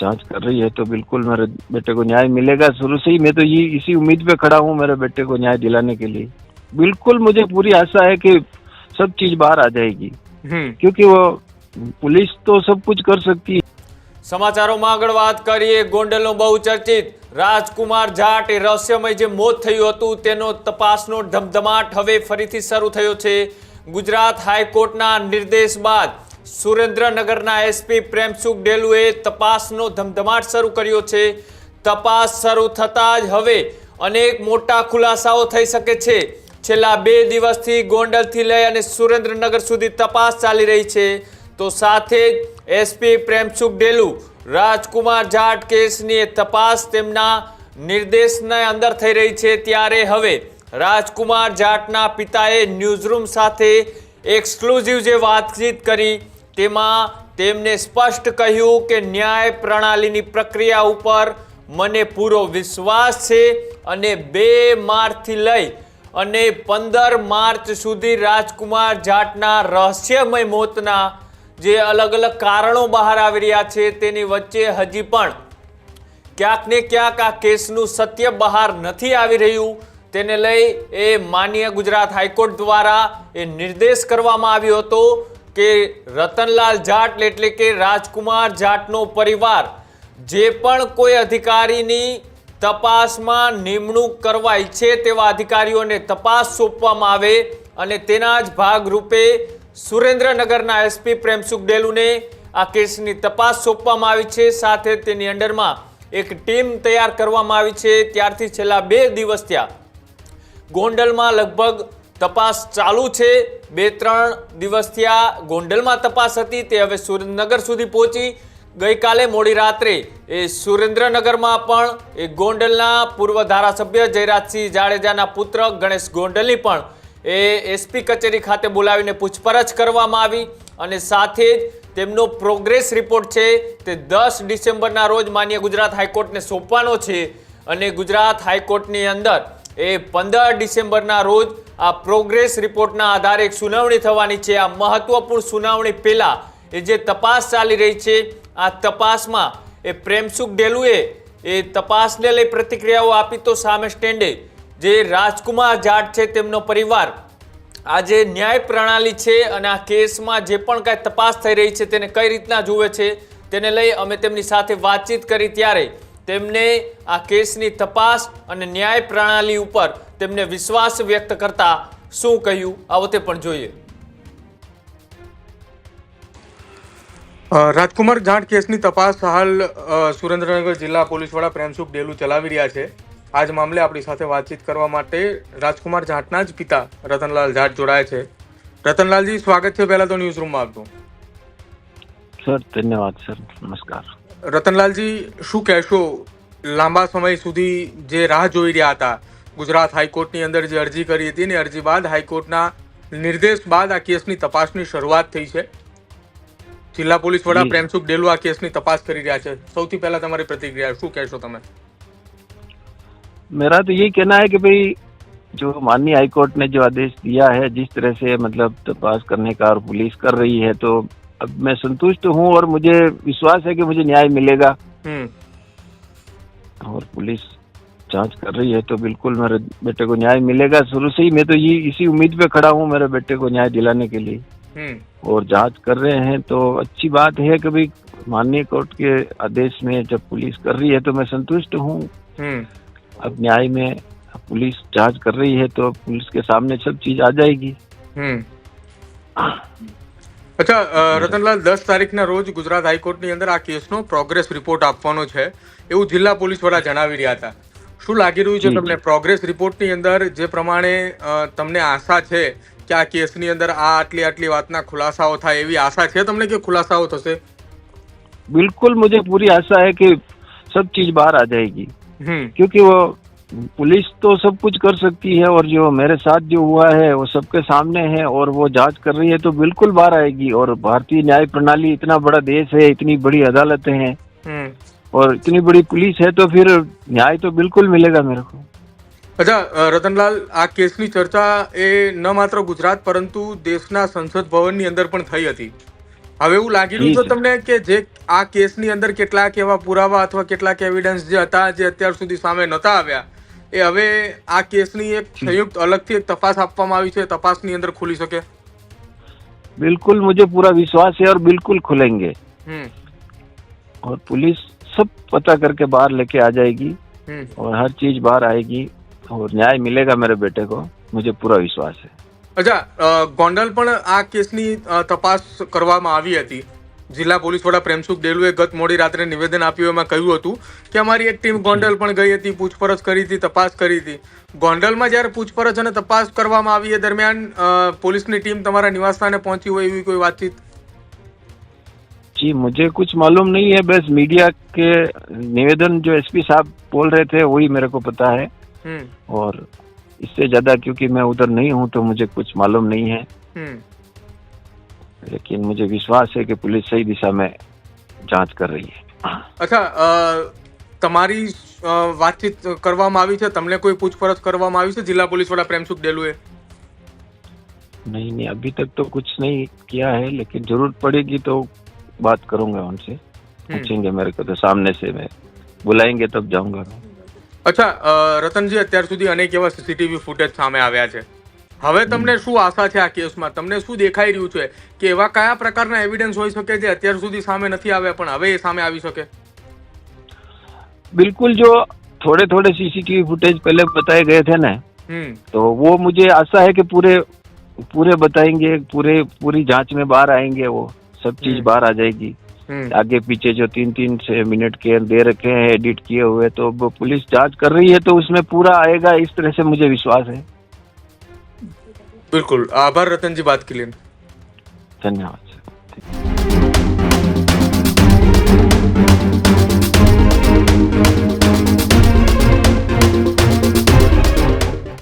जांच कर रही है तो बिल्कुल मेरे बेटे को न्याय मिलेगा शुरू से ही मैं तो ये इसी उम्मीद पे खड़ा हूँ मेरे बेटे को न्याय दिलाने के लिए बिल्कुल मुझे पूरी आशा है कि सब चीज बाहर आ जाएगी હમ क्योंकि वो पुलिस तो सब कुछ कर सकती है સમાચારોમાં આગળ વાત કરીએ ગોંડલનો બહુ ચર્ચિત રાજકુમાર જાટ એ રહસ્યમય જે મોત થયું હતું તેનો તપાસનો ધમધમાટ હવે ફરીથી શરૂ થયો છે ગુજરાત હાઈકોર્ટના નિર્દેશ બાદ સુરેન્દ્રનગરના એસપી પ્રેમસુખ ડેલુએ તપાસનો ધમધમાટ શરૂ કર્યો છે. તપાસ શરૂ થતાં જ હવે અનેક મોટા ખુલાસાઓ થઈ શકે છે. છેલ્લા બે દિવસથી ગોંડલથી લઈ અને સુરેન્દ્રનગર સુધી તપાસ ચાલી રહી છે. તો સાથે જ એસપી પ્રેમસુખ ડેલુ, રાજકુમાર જાટ કેસની તપાસ તેમના નિર્દેશના અંદર થઈ રહી છે. ત્યારે હવે રાજકુમાર જાટના પિતાએ ન્યૂઝરૂમ સાથે એક્સક્લુઝિવ જે વાતચીત કરી તેમાં તેમને સ્પષ્ટ કહ્યું કે ન્યાય પ્રણાલીની પ્રક્રિયા ઉપર મને પૂરો વિશ્વાસ છે અને બે માર્ચથી લઈ અને પંદર માર્ચ સુધી રાજકુમાર જાટના રહસ્યમય મોતના જે અલગ અલગ કારણો બહાર આવી રહ્યા છે તેની વચ્ચે હજી પણ ક્યાંક ને ક્યાંક આ કેસનું સત્ય બહાર નથી આવી રહ્યું. તેને લઈ એ માન્ય ગુજરાત હાઈકોર્ટ દ્વારા એ નિર્દેશ કરવામાં આવ્યો હતો કે રતનલાલ જાટ એટલે કે રાજકુમાર જાટનો પરિવાર, જે પણ કોઈ અધિકારીની તપાસમાં નિમણૂક કરવા ઈચ્છે તેવા અધિકારીઓને તપાસ સોંપવામાં આવે અને તેના જ ભાગરૂપે સુરેન્દ્રનગરના એસપી પ્રેમસુખ ડેલુને આ કેસની તપાસ સોંપવામાં આવી છે. સાથે તેની અંડરમાં એક ટીમ તૈયાર કરવામાં આવી છે. ત્યારથી છેલ્લા બે દિવસ ત્યાં ગોંડલમાં લગભગ તપાસ ચાલુ છે. બે ત્રણ દિવસથી આ ગોંડલમાં તપાસ હતી, તે હવે સુરેન્દ્રનગર સુધી પહોંચી. ગઈકાલે મોડી રાત્રે એ સુરેન્દ્રનગરમાં પણ એ ગોંડલના પૂર્વ ધારાસભ્ય જયરાજસિંહ જાડેજાના પુત્ર ગણેશ ગોંડલની પણ એ એસપી કચેરી ખાતે બોલાવીને પૂછપરછ કરવામાં આવી અને સાથે જ તેમનો પ્રોગ્રેસ રિપોર્ટ છે, તે દસ ડિસેમ્બરના રોજ માન્ય ગુજરાત હાઈકોર્ટને સોંપવાનો છે. અને ગુજરાત હાઈકોર્ટની અંદર એ પંદર ડિસેમ્બરના રોજ આ પ્રોગ્રેસ રિપોર્ટના આધારે એક સુનાવણી થવાની છે. આ મહત્વપૂર્ણ સુનાવણી પહેલાં એ જે તપાસ ચાલી રહી છે, આ તપાસમાં એ પ્રેમસુખ ડેલુએ એ તપાસને લઈ પ્રતિક્રિયાઓ આપી તો સામે સ્ટેન્ડે જે રાજકુમાર જાટ છે તેમનો પરિવાર આ જે ન્યાય પ્રણાલી છે અને આ કેસમાં જે પણ કાંઈ તપાસ થઈ રહી છે તેને કઈ રીતના જુએ છે તેને લઈ અમે તેમની સાથે વાતચીત કરી ત્યારે તેમને આ કેસની તપાસ અને ન્યાય પ્રણાલી ઉપર તેમને વિશ્વાસ વ્યક્ત કરતા શું કહ્યું? આવતે પણ જોઈએ. રાજકુમાર જાટ કેસની તપાસ હાલ સુરેન્દ્રનગર જિલ્લા પોલીસ વડા પ્રેમસુખ ડેલુ ચલાવી રહ્યા છે. આજ મામલે આપણી સાથે વાતચીત કરવા માટે રાજકુમાર જાટના જ પિતા રતનલાલ જાટ જોડાય છે. રતનલાલજી સ્વાગત છે પહેલા તો ન્યૂઝ રૂમમાં આપનું. સર ધન્યવાદ સર. નમસ્કાર. રતનલાલજી શું કહેશો લાંબા સમય સુધી જે રાહ જોઈ રહ્યા હતા ગુજરાત હાઈકોર્ટની અંદર જે અરજી કરી હતી ને અરજી બાદ હાઈકોર્ટના નિર્દેશ બાદ આ કેસની તપાસની શરૂઆત થઈ છે જિલ્લા પોલીસ વડા જી. પ્રેમસુખ ડેલુ આ કેસની તપાસ કરી રહ્યા છે સૌથી પહેલા તમારી પ્રતિક્રિયા શું કહેશો તમે मेरा तो यही कहना है कि भाई जो माननीय हाईकोर्ट ने जो आदेश दिया है जिस तरह से मतलब तपास करने का और पुलिस कर रही है तो अब मैं संतुष्ट हूँ और मुझे विश्वास है कि मुझे न्याय मिलेगा। हम्म। और पुलिस जाँच कर रही है तो बिल्कुल मेरे बेटे को न्याय मिलेगा। शुरू से ही मैं तो ये इसी उम्मीद पे खड़ा हूँ मेरे बेटे को न्याय दिलाने के लिए। हम्म। और जाँच कर रहे हैं तो अच्छी बात है कभी माननीय कोर्ट के आदेश में जब पुलिस कर रही है तो मैं संतुष्ट हूँ। हम्म। अब न्याय में पुलिस जाँच कर रही है तो पुलिस के सामने सब चीज़ आ जाएगी। અચ્છા અ, રતનલાલ દસ તારીખના રોજ ગુજરાત હાઈકોર્ટની અંદર આ કેસનો પ્રોગ્રેસ રિપોર્ટ આપવાનો છે એવું જિલ્લા પોલીસ વડા જણાવી રહ્યા હતા શું લાગી રહ્યું છે જી, તમને પ્રોગ્રેસ રિપોર્ટની અંદર જે પ્રમાણે અ, તમને આશા છે કે આ કેસની અંદર આ આટલી આટલી વાતના ખુલાસાઓ થાય એવી આશા છે તમને કે ખુલાસાઓ થશે बिल्कुल मुझे पूरी आशा है कि सब चीज बाहर आ जाएगी હમ क्योंकि वो पुलिस तो सब कुछ कर सकती है और जो मेरे साथ जो हुआ है वो सबके सामने है और वो जांच कर रही है तो बिल्कुल बाहर आएगी और भारतीय न्याय प्रणाली इतना बड़ा देश है इतनी बड़ी अदालतें हैं હમ और इतनी बड़ी पुलिस है तो फिर न्याय तो बिल्कुल मिलेगा मेरे को અચ્છા અ, રતનલાલ આ કેસની ચર્ચા એ ન માત્ર ગુજરાત પરંતુ દેશના સંસદ ભવનની અંદર પણ થઈ હતી હવે એવું લાગી રહ્યું જી, છે તમને કે જે આ કેસની અંદર કેટલાક એવા પુરાવા અથવા કેટલાક એવિડન્સ જે હતા જે અત્યાર સુધી સામે નતા આવ્યા એ હવે આ કેસની એક સંયુક્ત અલગથી એક તપાસ આપવામાં આવી છે તપાસની અંદર ખુલી શકે बिल्कुल मुझे पूरा विश्वास है और बिल्कुल खुलेंगे હમ और पुलिस सब पता करके बाहर लेके आ जाएगी હમ और हर चीज बाहर आएगी और न्याय मिलेगा मेरे बेटे को मुझे पूरा विश्वास है અચ્છા અ, ગોંડલ પણ આ કેસની અ, તપાસ કરવામાં આવી હતી જિલ્લા પોલીસ વડા પ્રેમસુખ ડેલુએ ગત મોડી રાત્રે નિવેદન આપ્યું એમાં કહ્યું હતું કે અમારી એક ટીમ ગોંડલ પણ ગઈ હતી પૂછપરછ કરી હતી તપાસ કરી હતી ગોંડલમાં જ્યારે પૂછપરછ અને તપાસ કરવામાં આવી એ દરમિયાન અ, પોલીસની ટીમ તમારા નિવાસસ્થાને પહોંચી હોય એવી કોઈ વાતચીત जी मुझे कुछ मालूम नहीं है बस मीडिया के निवेदन जो एसपी साहब बोल रहे थे वही मेरे को पता है હમ और इससे ज्यादा क्योंकि मैं उधर नहीं हूँ तो मुझे कुछ मालूम नहीं है હમ लेकिन मुझे विश्वास है कि पुलिस सही दिशा में जांच कर रही है અચ્છા અ, તમારી અ, વાતચીત કરવામાં આવી છે તમને કોઈ પૂછપરછ કરવામાં આવી છે જિલ્લા પોલીસ વડા પ્રેમસુખ ડેલુએ नहीं नहीं अभी तक तो कुछ नहीं किया है लेकिन जरूरत पड़ेगी तो बात करूंगा उनसे पूछेंगे मेरे को तो सामने से मैं बुलाएंगे तब जाऊंगा मैं અચ્છા અ, રતનજી અત્યાર સુધી અનેક એવા સીસીટીવી ફૂટેજ સામે આવ્યા છે હવે તમને શું આશા છે આ કેસમાં તમને શું દેખાઈ રહ્યું છે કે એવા કયા પ્રકારના એવિડન્સ હોઈ શકે જે અત્યાર સુધી સામે નથી આવ્યા પણ હવે એ સામે આવી શકે बिल्कुल जो थोड़े थोड़े सीसीटीवी फुटेज पहले बताए गए थे ना હમ तो वो मुझे आशा है कि पूरे पूरे बताएंगे पूरे पूरी जांच में बाहर आएंगे वो सब चीज हम्म। बाहर आ जाएगी હમ आगे पीछे जो तीन तीन छह मिनट के दे रखे हैं एडिट किए हुए तो वो पुलिस जांच कर रही है तो उसमें पूरा आएगा इस तरह से मुझे विश्वास है बिल्कुल आभार रतन जी बात के लिए धन्यवाद